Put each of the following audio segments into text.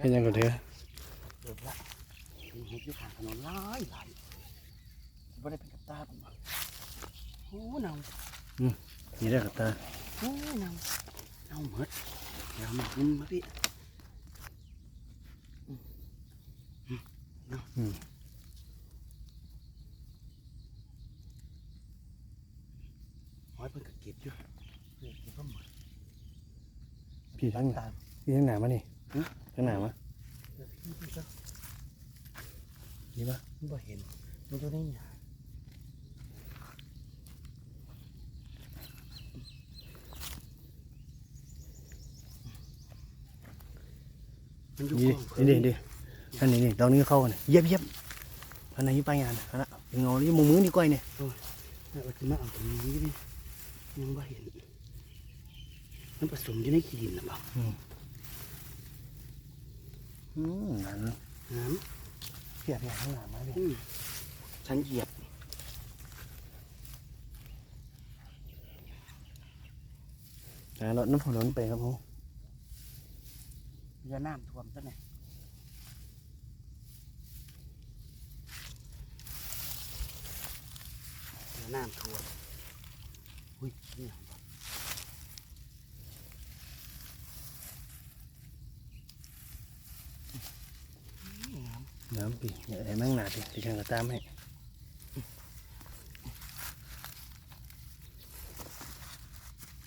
เป็นยังไงเถอะเกิดละเห็นเห็ดอยู่ข้างถนนหลายหลายบ่ได้เป็นกับตาผมบ่โอ้เนานี่ได้กับตาโอ้เนาเนาหมดเดี๋ยวมากินมาพี่อืมอืมเนาะอืมหอยเพิ่นก็เก็บอยู่เพิ่นเก็บบ่หมดพี่ทั้งตามพี่ทั้งหนามานี่ฮะทั้ง หนามาเดี๋ยวพี่พี่ก็นี่ปะบ่เห็นมันอยู่ในหญ้ามันอยู่นี่กองเพลินี่งดิดิอันนี้นี่ตอนนี้เข้ากันเย็บเย็บอันนี้ไปงานอันละเงาที่มุมมือนี่ก้อยเนี่ยน่าจะมาเอาตรงนี้ดิยังไม่เห็นมันผสมอยู่ในขี้ดินหรือเปล่า อืมนั่นน้เปียกอย่างข้างหน้ามาดิำอืมฉันเหยียบอ่ารถน้ำฝนล้นไปครับผมเรือน้ำท่วมต้นไหนเรือน้ำท่วมอุ้ยนี่หยังบ่อืม น้ำน้ำปีอย่าไอ้แม่งหนาดิดิฉันก็ตามให้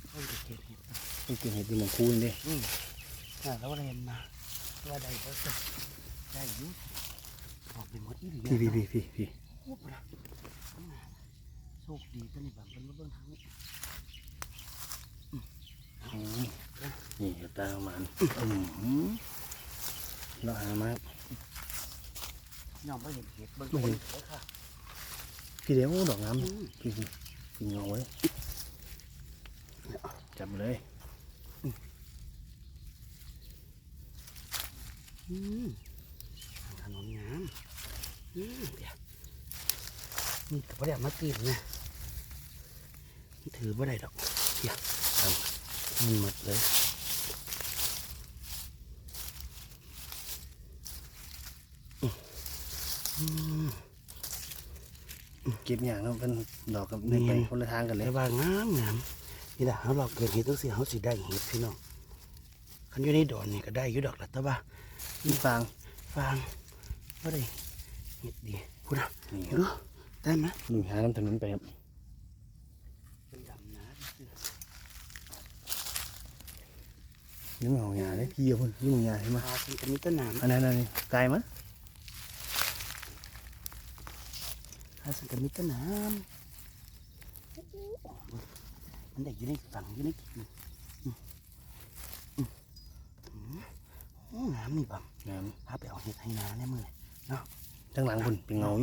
เอ้ยเด็กเก็บเห็ดอะไปกินเห็ดดีหมองคูนดิอืมอ่าแล้วเรียนมาว่าใดก็จะได้อยุออกไปหมดอีหลีพี่พี่พี่พี่พี่โอ้ปะโชคดีตัวนี้แบบเป็นมาเบื้องทางนี้อืมนี่เห็ดตาประมาณอืมเราหามา ย่อมไม่เห็นเห็ดเบื้องต้นเลยค่ะพี่เดี๋ยวดอกน้อืมำพี่พี่พี่เงาไว้จับเลยอืมถนนงามอืมเดี๋ยวนี่กับประเดี๋ยวมากินนะนี่ถือบ่ได้ดอกเดี๋ยวเอามันหมดเลย เก็บอย่างแล้วเป็นดอกกับนี่ไปคนละทางกันเลยแต่ว่างามงามนี่แหละเขาเราเกิดเหตุตั้งสี่เขาสิได้เห็ดพี่น้องคันอยู่ในดอนนี่ก็ได้อยู่ดอกละแต่ว่านี่ฟางฟางว่าได้เห็ดดีพูดนะนี่คดูรับได้ไหมนี่หาน้ำถนนไปครับเป็นดำนะดินี่มันของยาเลยพี่เอาพุ่นนี่มันยาใช่ไหมพาเป็นกระมิตรหนามอันนั้นอันนี้ไกลมั้ย พาเป็นกระมิตรนามมันได้อยู่ในฝั่งอยู่ในกินอืมอืมอืมโอ้น้ำนี่บังน้พาไปเอาเห็ดให้น้าแน่มือเลยำทั้งหลังคุณเป็นเงาอ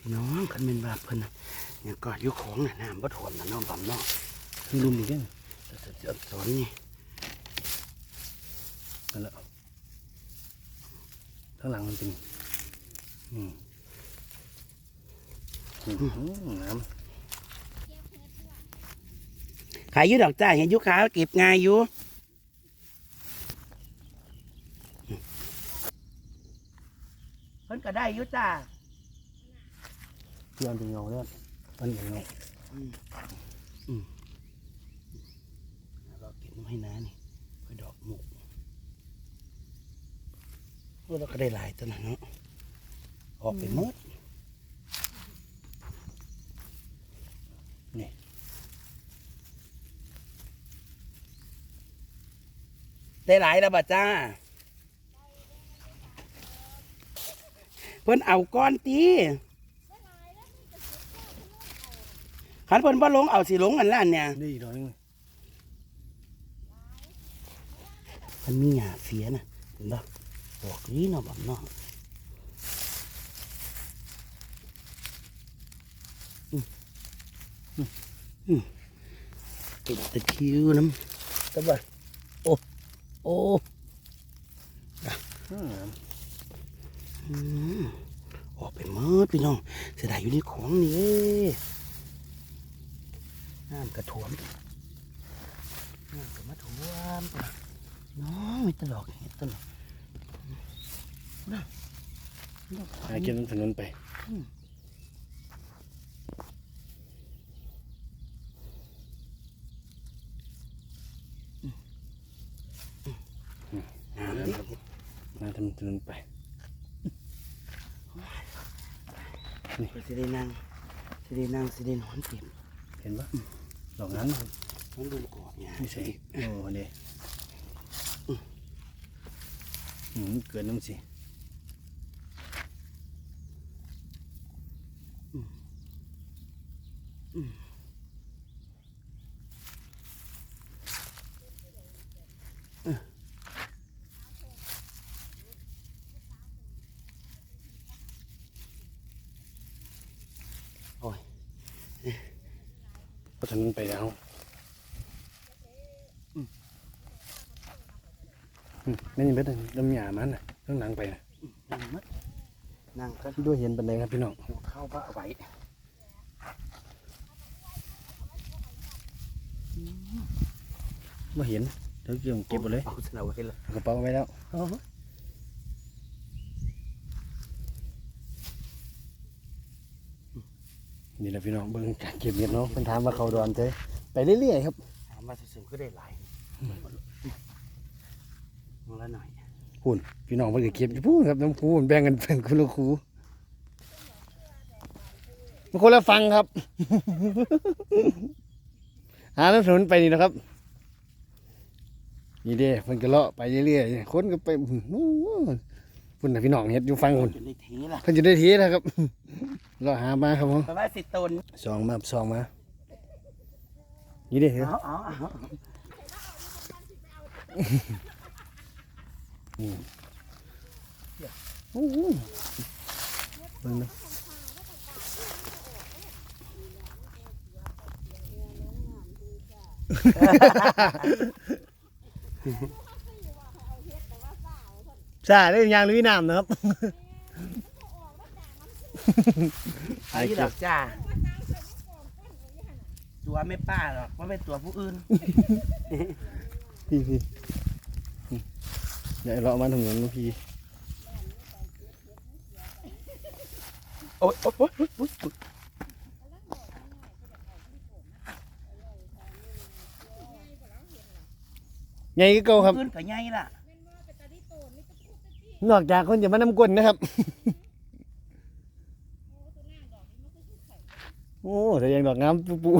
ยู่น้องคันเป็นบาปเพิ่นเนี่ยกอดยู่ของน่ะน้ำบ่ท่วมน่ะน้องบำน้องมีลุมอีกเด้อแต่จะจะสอนนี่นั่นแหละ ทั้งหลังมันเป็นอืมอืมน้ขายอยู่ดอกจ้าเห็นอยู่ขาวเก็บง่ายอยู่เพิ่นก็ได้อยู่จ้าำที่มันเป็นเงาเนี่ยมันเป็นเงาเราเก็บไว้ให้น้านี่ไปดอกหมูโอ้ เราก็ได้หลายตัวนะเนาะออกไปหมดได้หลายแล้วบ่จ้า เพิ่นเอาก้อนตีขันเพิ่นบ่ลงเอาสิลงอันล้านเนี่ยนี่ดอกนึงมันมีหยาเสียนะเห็นปะ บอกนี้เนาะแบบเนาะอืมอืมอืมเป็นตะคริวน้ำตะบัดโอ้โอ้อืมอืมออกไปเมื่อพี่น้องเสียดายอยู่ในของนี่น้ำกระถ่วมน้ำกระมาถ่วมว้ามไปน้องมีตลอกเห็ดตล อกนะหาเก็บน้ำถนนไปมาทำถนนไปสิได้นั่งสิได้นั่งสิได้นอนเต็มเห็นปะดอกนั้นมันดูกรอบเนี่ยไม่ใช่โอ้เด้อืมเกิดน้ำสิ โอ้ยพอถนนไปแล้วอืมนั่นยังเป็นน้ำหยามันน่ะข้างหลังไปนะนั่งมัดนั่งกันด้วยเห็นปันไดครับพี่น้องเข้าบ้าไว้ ว่าเห็นเดี๋ยวเกี่ยวเก็บหมดเลยเอาเสนอไว้เลยเอากระเป๋าไว้แล้วนี่แหละพี่น้องเบิ่งการเก็บเห็ดเนาะเป็นถามว่าเขาดอนเจไปเรื่อยๆครับถามว่าสึ่งก็ได้หลายมองละหน่อยคุณพี่น้องเพิ่นก็เก็บอยู่พูนครับน้ำคูมันแบ่งกันเป็นคนละคูมันคนละฟังครับ หาน้ำถนนไปนี่นะครับ นี่เด้เพิ่นก็เลาะไปเรื่อยๆคนก็ไปอู้พุ่นน่ะพี่น้องเฮ็ดอยู่ฟังพุ่นจนได้ทีละเพิ่นจะได้ทีนะครับเลาะหามาครับผมเพราะว่าสิตนสองมาสองมา นี่เด้เอาเอาเอาโอ้โหเบิ่งนะ ใช่ได้ยางลุยน้ำนะครับไอ้ดอกจ้า ตัวไม่ป้าหรอกว่าเป็นตัวผู้อื่น พี่พี่อย่าให้เลาะมาทำเงินนะพี่โอ๊ยโอ๊ยโอ๊ย โอ๊ยโอ๊ยไงก็เก่าครับ ขึ้นกับไงล่ะนอกจากคนจะมานำกลนนะครับ โอ้แต่ยังดอกงามปูปู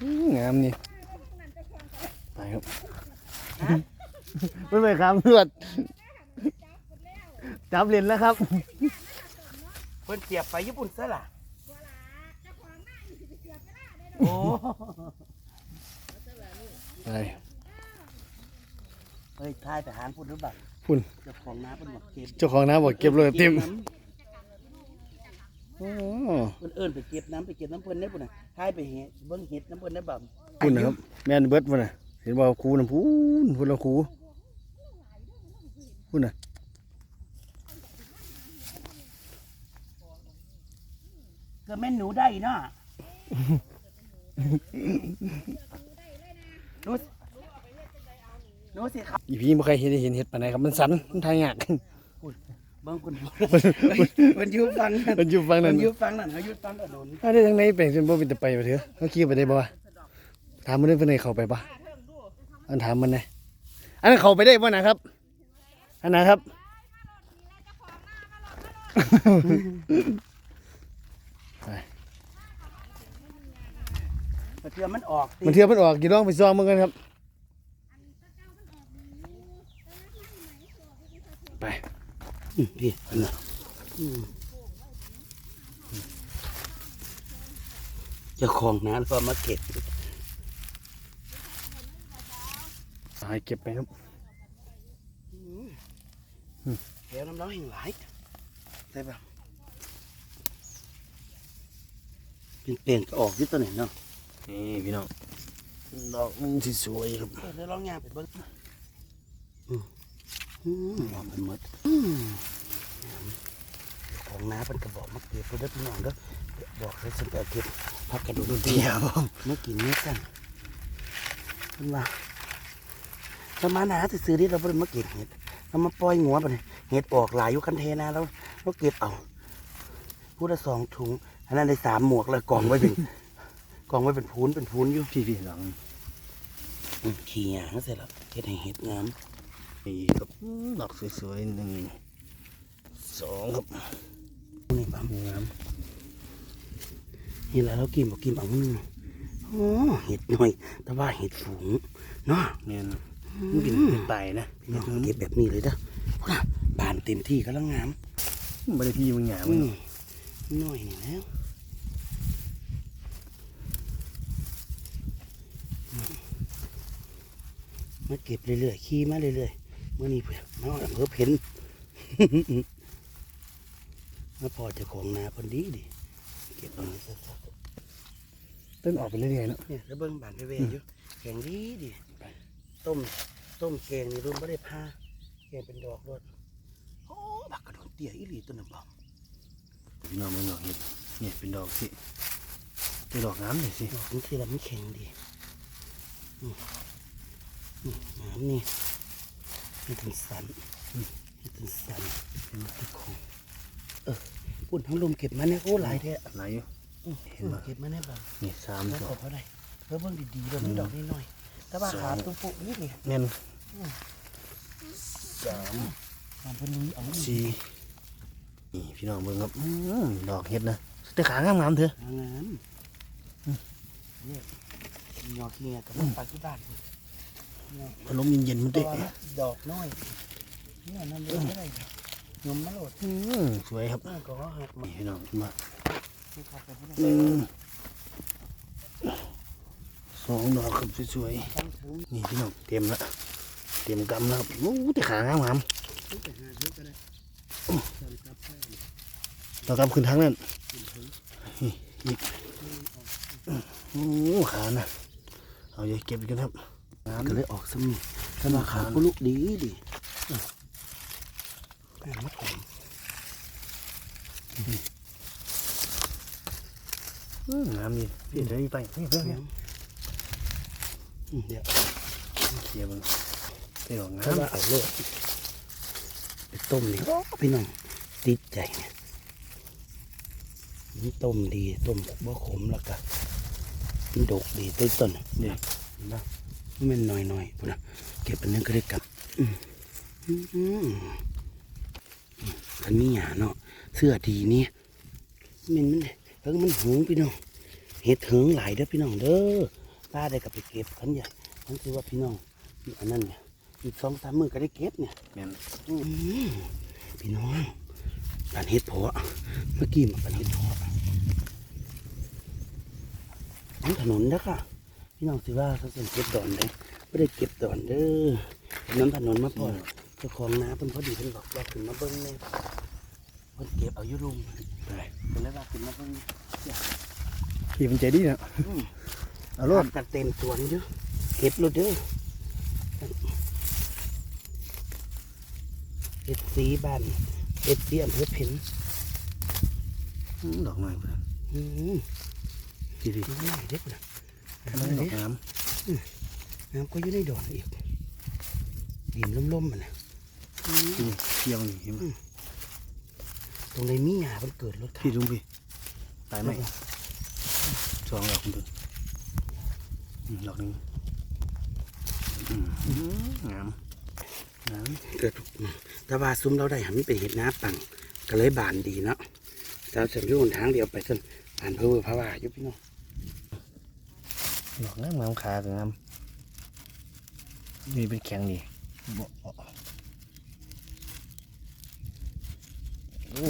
อื้องามนี่ไปครับไม่ไปครับตรวจจับเลนแล้วครับเพิ่นเจียบไปญี่ปุ่นซะล่ะโอ้ ไปเฮ้ยทายทหารพูดหรือเปล่าพุ่นเจ้าของน้าเป็นบอกเก็บเจ้าของน้ำบอกเก็บเลยเต็มโอ้เพิ่นเอิ้นไปเก็บน้ำไปเก็บน้ำเพิ่นได้ปุ่นน่ะทายไปเห็ดเบิ่งเห็ดน้ำเพิ่นได้บ่พุ่นนะครับ แม่นเบิดพุ่นน่ะเห็นว่าครูน้ำพูนพุ่นละครูพุ่นน่ะก็แม่นหนูได้เนาะห นูหนูสิครับอีพี่ไม่เคยเห็นเห็นเห็ดปานไหนครับมันสันมันทายยากเบิ่งคุณมันอยู่ฟังนั่นมันอยู่ฝั่งมันั้นนอยู่ฟังนั่นเขาอยู่ฟังกระโดนถ้าได้ทางไหนแปลงเป็นบ่เป็นแต่ไปบ่เถอะเขาขี่ไปได้บ่วะถามมันได้เพิ่นให้เข้าไปบ่อันถามมันนะอันนั้นเข้าไปได้บ่นะครับอันนะครับ เทื่อมันออกติมันเทียบมันออกกี่ร้องไปซองมึงกันครับ ไปอืมพี่อันน่ะอืมเจ้าของนะแล้วก็มาเก็บสายเก็บไปครับแล้วน้ำร้อนแห่งหลายใช่ปะเป็นเปลี่ยนก็ออกอยี่ตัวไหนเนาะ นี่พี่น้องดอกมันสิสวยครับเดี๋ยวลองย่างไปเบิ้งอืมอืมหอมเป็นหมดอืมของน้าเป็นกระบอกมาเก็บเพื่อได้พี่น้องเด้อบอกให้ฉันไปเอาเก็บพักกระดูกเที่ยวผมเมื่อกินเนื้อกันเห็นว่าเรามาหนาซื้อๆนี่เราไม่ได้มาเก็บเห็ดเรามาปล่อยงัวไปเลยเห็ดออกหลายอยู่คันเทนาแล้วเราเก็บเอาพูดละสองถุงอันนั้นได้สามหมวกแล้วกองไว้เป็น กองไว้เป็นพูนเป็นพูนอยู่พี่พี่หลังอืมขี้หยางเสร็จแล้วเห็ดให้เห็ดงามนี่ครับดอกสวยๆหนึ่งสองครับนี่ปั๊มงามนี่แหละเรากินบอกกินเอาหนึ่งโอ้เห็ดหน่อย แต่ว่าเห็ดฝูงเนาะเนี่ยมันเป็นเป็นไตนะพี่น้องเก็บแบบนี้เลยเด้อพุ่นน่ะบานเต็มที่ก็แล้วงามไม่ได้พี่มึงหยาบอืมึงมน้อยนี่แล้วอืม มาเก็บเรื่อยๆ ขี่มาเรื่อยๆเมื่อนี้เพื่อนมาเอาอำเภอเพนมาพอเจะของนาเพนดีดิ เก็บเอาไว้สักต้นออกไปเรื่อยๆเนาะๆเนี่ยแล้วเบิ้งบานไปเวอยู่แข็งดีดิต้มต้มแกงนี่รุ่นไม่ได้ผ้าแกงเป็นดอกรดโอ้บักกระโดดเตี้ยอีหลีตัวนึงบ่พี่น้องมึงดอกเห็ดเนี่ยเป็นดอกสิเป็นดอกงามเลยสิดอกนี้คือแล้วมันแข็งดี นี่นี่น้ำนี่นี่ถึงสันนี่ถึงสันเป็นตะคงเออปุ่นทั้งลมเก็บมาเนี่ยโอ้หลายแท้หลายอยู่อื้อเห็นบ่เก็บมาเนี่ยบ่นี่สามแล้วดอขอกเขาได้เพิ่มเบิ่งดีๆเลยมันดอกนิดหน่อย แต่ว่าสองขาตุ้มปุ๊นี่นี่แม่นสามสามเป็นลุยเอาสี่นี่พี่น้องเบิ่งครับอื้อดอกเห็ดนะแต่ขางามๆเถอะงามงามเนี่ยยอดเงี้ยกับมันปัจจุบันเนี่ย พัดลมเย็นๆมันตัเตะวดอกน้อยเนี่ยนั่นเลยไม่ได้ยมมะโหลดอื้อสวยครับน่าก็หักมานี่พี่น้องมาที่เขาไปพูดอืมสองดอกครับสวยตั้งถึงๆนี่พี่น้องเตรียมละเตรียมกำแล้วครับโอ้แต่ขางามงามตั้งแต่หาเยอะก็ได้สำหรับแพทย์เรากำขึ้นทางนั้นนี่อีกโอ้ขาน่ะเอาอย่าเก็บอีกกันครับงาม ก็เลยออกสมีสมาขาผู้ลูกดีดีแม่มะขามอื้องามนี่พี่เดี๋ยวนี้ไปนี่เพื่อนเนี่ยเดี๋ยวเขียบมันไปออกงาถ้ามว่าเอาโลดไปต้มนี่โอ้พี่น้องติดใจเนี่ยนี่ต้มดีต้มบ่ขมแล้วก็มันดกดีต้นต้นเนี่ยเห็นปะ มันหน่อยหน่อยๆพุ่นนะเก็บอันนึงก็ได้กลับอืมอืมอืมอืมคันมีหยาเนาะเสื้อดีนี่มันมันเพิ่งมันหงพี่น้องเห็ดเถิงหลายเด้อพี่น้องเด้อป้าได้กลับไปเก็บขันใหญ่ขันคือว่าพี่น้องอีกอันนั้นเนี่ยอีกสองสามมือก็ได้เก็บเนี่ยแม่นอืมพี่น้องปันเห็ดเพาะเมื่อกี้มาปันเห็ดเพาะน้ำถนนนะค่ะ พี่น้องสิว่าเขาเป็นเก็บดอนเลยไม่ได้เก็บดอนเด้อน้ำถนนมาพอเจ้าของน้าเพิ่นพอดีเพิ่นบอกว่าขึ้นมาเบิ้งเนี่ยเพิ่นเก็บเอาอยุรุมไปเพิ่นเลยว่าขึ้นมาเบิ้งพี่มันใจดีเนาะอืมเอารถกันเต็มสวนอยู่เก็บรถเด้อเอ็ดสีบ้านเอ็ดสีอำเภอเพ็ญอื้อดอกไม้เพื่อนอืมพี่พี่ดูหน่อยเด็กนะ ทำไมดอกงามน้ำก็อยู่ในดอนอีกดินล่มๆมันนะนี่เขียวนี่เห็นไหมตรงในมีหยามันเกิดรถพี่ลุงพี่ตายไหมสองดอกคุณดูอืมดอกหนึงอืมอื้องามงามเกิดแต่ว่าซุ้มเราได้หันไปเห็ดน้ำปังก็เลยบานดีเนาะแต่ฉันอยู่หนทางเดียวไปจนบานเพื่อพระว่าอยู่พี่น้อง ดอกงามงามขาก็งามนี่เป็นแข็งดีบ่โอ้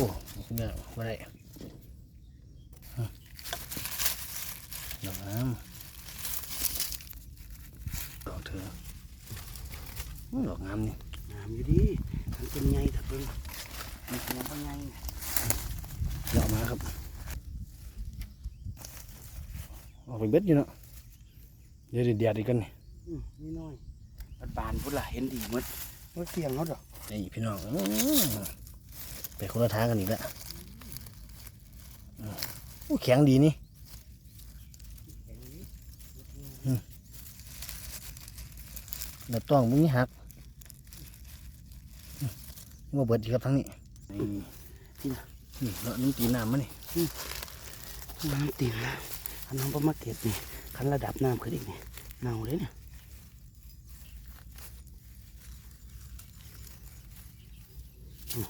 เนี่ยมาได้ฮะดอกงามดอกเธออื้อดอกงามนี่น้ำอยู่ดีมันเป็นไงถ้าเป็นมันเป็นยังไงเดี๋ยวเอามาครับออกไปเบ็ดอยู่เนาะเดี๋ยวเดียดอีกกันนี่นี่น้อยบานพุ่ล่ะเห็นดีมดมัดเสียงเขาดอกนี่พี่น้องไปคนละทางกันอีกแล้วอู้แข็งดีนี่แบบต้องมึงนี่หักมาเบิดอีกครับทั้งนี้ที่นะนี่เราะนี่ตีน้ำมานี่น้ำตีน้ำอันน้องประมาเก็ดนี่ คันระดับน้ำขึ้นอีกนี่เน่าเลยเนี่ยอืม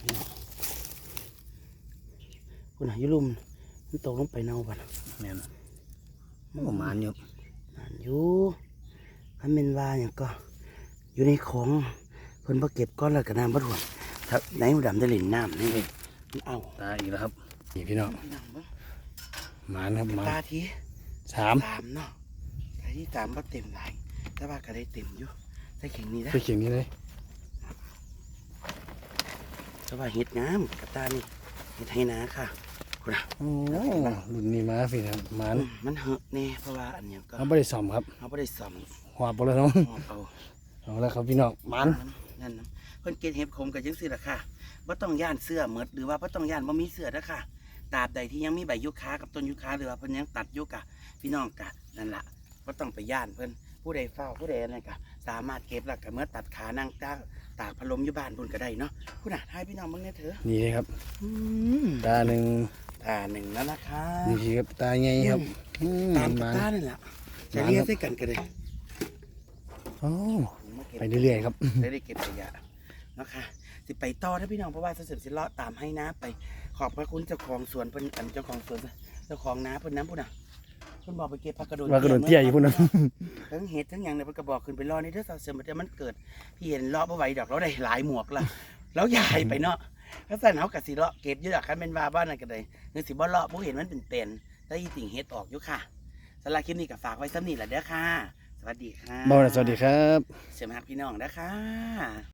พี่น้องคุณอายุลุมมันตกลงไปเน่าป่ะนะแม่นโอ้หมานอยู่นั่นอยู่คันเป็นว่าอย่างก็ อยู่ในของเพิ่นบ่เก็บก้อนแล้วก็น้ำบ่ท่วมถ้าไหนหูดำได้เล่นน้ำนี่เว้ยมันเอาตายอีกแล้วครับนี่พี่น้องพี่น้องเบิ่งหมานครับหมานตาที สามสามเนาะตาที่สามบ่เต็มหลายแต่ว่าก็ได้เต็มอยู่ใส่เข่งนี้นะไปเขียงนี้เลยแต่ว่าเห็ดงามกับตานี่เห็ดให้นาค่ะคุณอะโอ้รุ่นนี้มาพี่นะหมานอืมมันเหอะแน่เพราะว่าอันเนี้ยก็เขาไม่ได้ซ่อมครับเขาไม่ได้ซ่อมหอบไปแล้วเนาะหอบเอาเอาแล้วครับพี่น้องหมานนั่นนะเพิ่นเก็บเห็ดขมกับจังซี่ล่ะค่ะบ่ต้องย่านเสื้อหมดหรือว่าบ่ต้องย่านบ่มีเสื้อเด้อค่ะ ตราบใดที่ยังมีใบยูคากับต้นยูคาหรือว่าเพิ่นยังตัดอยูกะพี่น้องกะนั่นล่ะบ่ต้องไปย่านเพิ่นผู้ใดเฝ้าผู้ใดอะไรกะสามารถเก็บแล้วก็เมื่อตัดขานั่งตากตากพัดลมอยู่บ้านพุ่นก็ได้เนาะคุณน่ะทายพี่น้องเบิ่งแน่เถอะนี่เลยครับอืมตาหนึ่งตาหนึ่งแล้วนะคะนี่คือครับตาใหญ่ครับอืมตามหกับมานตานี่แหละจะเรียกใส่กันก็ได้โอ้มาเก็บไปเรื่อยๆครับได้ได้เก็บขยะเนาะค่ะสิไปต่อนะพี่น้องเพราะว่าเสร็จสิเลาะตามให้นะไป ขอบพระคุณเจ้าของสวนเพิ่นอันเจ้าของสวนเจ้าของนาเพิ่นน้ำพุ่นน่ะเพิ่นบอกไปเก็บผักกระโดดว่ากระโดดเตี้ยอยู่พุ่นนะทั้งเห็ดทั้งอย่างเนี่ยเพิ่นก็บอกขึ้นไปรอในเด้อสาวเสริมเดี๋ยวมันเกิดพี่เห็นเลาะบ่ไหวดอกเราได้หลายหมวกละแล้วใหญ่ไปเนาะถ้าสั่นเฮาก็สิเลาะเก็บอยู่ดอกคันเป็นว่าบ้านนั่นก็ได้คือสิบ่เลาะบ่เห็นมันเป็นเต็นแต่อีติ่งเห็ดออกอยู่ค่ะสำหรับคลิปนี้ก็ฝากไว้ซ้ำนี่แหละเด้อค่ะ สวัสดีค่ะบ่าวนะสวัสดีครับ เสียมหักพี่น้องนะคะ